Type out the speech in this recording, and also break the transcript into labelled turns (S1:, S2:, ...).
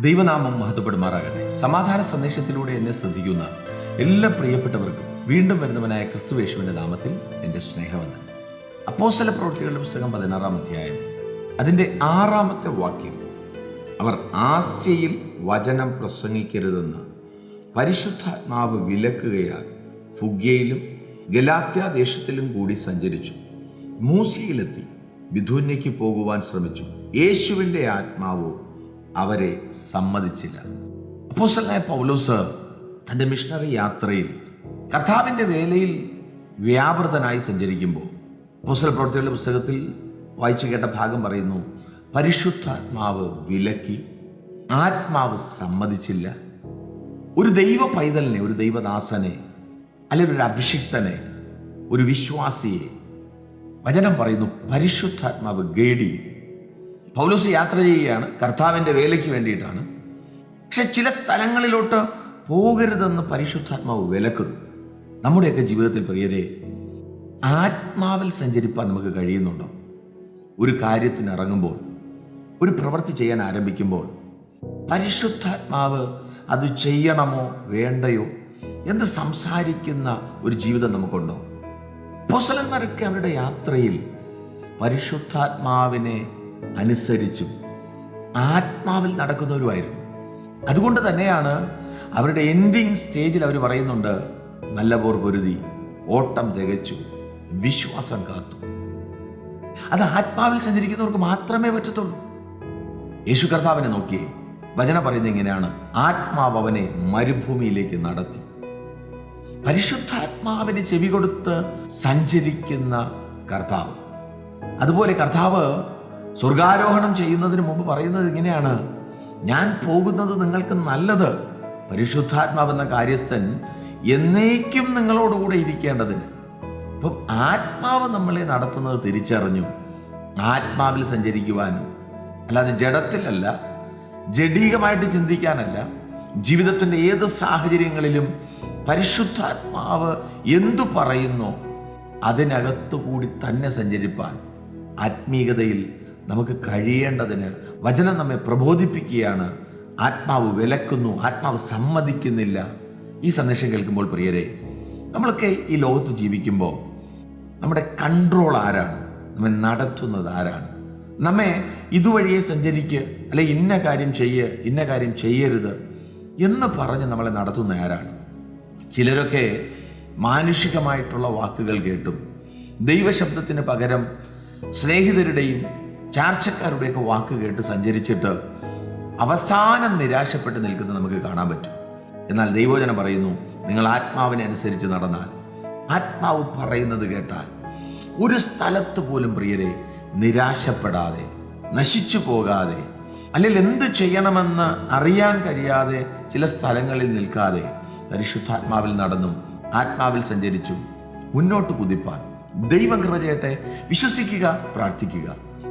S1: ദൈവനാമം മഹത്വപ്പെടുമാറാകട്ടെ. സമാധാന സന്ദേശത്തിലൂടെ എന്നെ ശ്രദ്ധിക്കുന്ന എല്ലാ പ്രിയപ്പെട്ടവർക്കും വീണ്ടും വരുന്നവനായ ക്രിസ്തുവേശുവിന്റെ നാമത്തിൽ എന്റെ സ്നേഹമെന്ന് അപ്പോസല പ്രവൃത്തികളുടെ പുസ്തകം പതിനാറാം അധ്യായം അതിന്റെ ആറാമത്തെ വാക്യം. അവർ ആസ്യയിൽ വചനം പ്രസംഗിക്കരുതെന്ന് പരിശുദ്ധാത്മാവ് വിലക്കുകയാൽ ഫുഗ്യയിലും ഗലാത്യ ദേശത്തിലും കൂടി സഞ്ചരിച്ചു. മൂസിയിലെത്തി ബിഥുന്യയ്ക്ക് പോകുവാൻ ശ്രമിച്ചു. യേശുവിന്റെ ആത്മാവോ അവരെ സമ്മതിച്ചില്ല. അപ്പോസലായ പൗലോസ് തന്റെ മിഷണറി യാത്രയിൽ കർത്താവിന്റെ വേലയിൽ വ്യാപൃതനായി സഞ്ചരിക്കുമ്പോൾ അപ്പോസ്റ്റൽ പ്രവർത്തികളുടെ പുസ്തകത്തിൽ വായിച്ചു കേട്ട ഭാഗം പറയുന്നു പരിശുദ്ധാത്മാവ് വിലക്കി ആത്മാവ് സമ്മതിച്ചില്ല. ഒരു ദൈവ പൈതലിനെ ഒരു ദൈവദാസനെ അല്ലെങ്കിൽ ഒരു അഭിഷിക്തനെ ഒരു വിശ്വാസിയെ വചനം പറയുന്നു പരിശുദ്ധാത്മാവ് ഗേഡി പൗലോസ് യാത്ര ചെയ്യുകയാണ്. കർത്താവിന്റെ വേലയ്ക്ക് വേണ്ടിയിട്ടാണ്. പക്ഷെ ചില സ്ഥലങ്ങളിലോട്ട് പോകരുതെന്ന് പരിശുദ്ധാത്മാവ് വിലക്കുന്നു. നമ്മുടെയൊക്കെ ജീവിതത്തിൽ പ്രിയരെ ആത്മാവിൽ സഞ്ചരിപ്പാൻ നമുക്ക് കഴിയുന്നുണ്ടോ? ഒരു കാര്യത്തിന് ഇറങ്ങുമ്പോൾ ഒരു പ്രവൃത്തി ചെയ്യാൻ ആരംഭിക്കുമ്പോൾ പരിശുദ്ധാത്മാവ് അത് ചെയ്യണമോ വേണ്ടയോ എന്ന് സംസാരിക്കുന്ന ഒരു ജീവിതം നമുക്കുണ്ടോ? പൊസലന്മാരൊക്കെ അവരുടെ യാത്രയിൽ പരിശുദ്ധാത്മാവിനെ അനുസരിച്ചും ആത്മാവിൽ നടക്കുന്നവരുമായിരുന്നു. അതുകൊണ്ട് തന്നെയാണ് അവരുടെ എൻഡിങ് സ്റ്റേജിൽ അവർ പറയുന്നുണ്ട് നല്ല പോർ പൊരുതി ഓട്ടം തികച്ചു വിശ്വാസം കാത്തു. അത് ആത്മാവിൽ സഞ്ചരിക്കുന്നവർക്ക് മാത്രമേ പറ്റത്തുള്ളൂ. യേശു കർത്താവിനെ നോക്കിയേ വചന പറയുന്നത് ഇങ്ങനെയാണ് ആത്മാവ് അവനെ മരുഭൂമിയിലേക്ക് നടത്തി. പരിശുദ്ധാത്മാവിന് ചെവി കൊടുത്ത് സഞ്ചരിക്കുന്ന കർത്താവ്. അതുപോലെ കർത്താവ് സ്വർഗാരോഹണം ചെയ്യുന്നതിന് മുമ്പ് പറയുന്നത് ഇങ്ങനെയാണ്. ഞാൻ പോകുന്നത് നിങ്ങൾക്ക് നല്ലത് പരിശുദ്ധാത്മാവെന്ന കാര്യസ്ഥൻ എന്നേക്കും നിങ്ങളോടുകൂടെ ഇരിക്കേണ്ടതിന്. അപ്പം ആത്മാവ് നമ്മളെ നടത്തുന്നത് തിരിച്ചറിഞ്ഞു ആത്മാവിൽ സഞ്ചരിക്കുവാനും അല്ലാതെ ജഡത്തിലല്ല ജഡീകമായിട്ട് ചിന്തിക്കാനല്ല ജീവിതത്തിന്റെ ഏത് സാഹചര്യങ്ങളിലും പരിശുദ്ധാത്മാവ് എന്തു പറയുന്നോ അതിനകത്തു കൂടി തന്നെ സഞ്ചരിപ്പാൻ ആത്മീയതയിൽ നമുക്ക് കഴിയേണ്ടതിന് വചനം നമ്മെ പ്രബോധിപ്പിക്കുകയാണ്. ആത്മാവ് വിലക്കുന്നു ആത്മാവ് സമ്മതിക്കുന്നില്ല. ഈ സന്ദേശം കേൾക്കുമ്പോൾ പ്രിയരെ നമ്മളൊക്കെ ഈ ലോകത്ത് ജീവിക്കുമ്പോൾ നമ്മുടെ കൺട്രോൾ ആരാണ്? നമ്മെ നടത്തുന്നത് ആരാണ്? നമ്മെ ഇതുവഴിയെ സഞ്ചരിക്ക് അല്ലെ ഇന്ന കാര്യം ചെയ്യ് ഇന്ന കാര്യം ചെയ്യരുത് എന്ന് പറഞ്ഞ് നമ്മളെ നടത്തുന്ന ആരാണ്? ചിലരൊക്കെ മാനുഷികമായിട്ടുള്ള വാക്കുകൾ കേട്ടും ദൈവശബ്ദത്തിന് പകരം സ്നേഹിതരുടെയും ചാർച്ചക്കാരുടെയൊക്കെ വാക്ക് കേട്ട് സഞ്ചരിച്ചിട്ട് അവസാനം നിരാശപ്പെട്ട് നിൽക്കുന്നത് നമുക്ക് കാണാൻ പറ്റും. എന്നാൽ ദൈവോചനം പറയുന്നു നിങ്ങൾ ആത്മാവിനെ അനുസരിച്ച് നടന്നാൽ ആത്മാവ് പറയുന്നത് കേട്ടാൽ ഒരു സ്ഥലത്ത് പോലും പ്രിയരെ നിരാശപ്പെടാതെ നശിച്ചു പോകാതെ അല്ലെങ്കിൽ എന്ത് ചെയ്യണമെന്ന് അറിയാൻ കഴിയാതെ ചില സ്ഥലങ്ങളിൽ നിൽക്കാതെ പരിശുദ്ധാത്മാവിൽ നടന്നും ആത്മാവിൽ സഞ്ചരിച്ചും മുന്നോട്ട് കുതിപ്പാൻ ദൈവം കൃപ ചെയ്യട്ടെ. വിശ്വസിക്കുക പ്രാർത്ഥിക്കുക.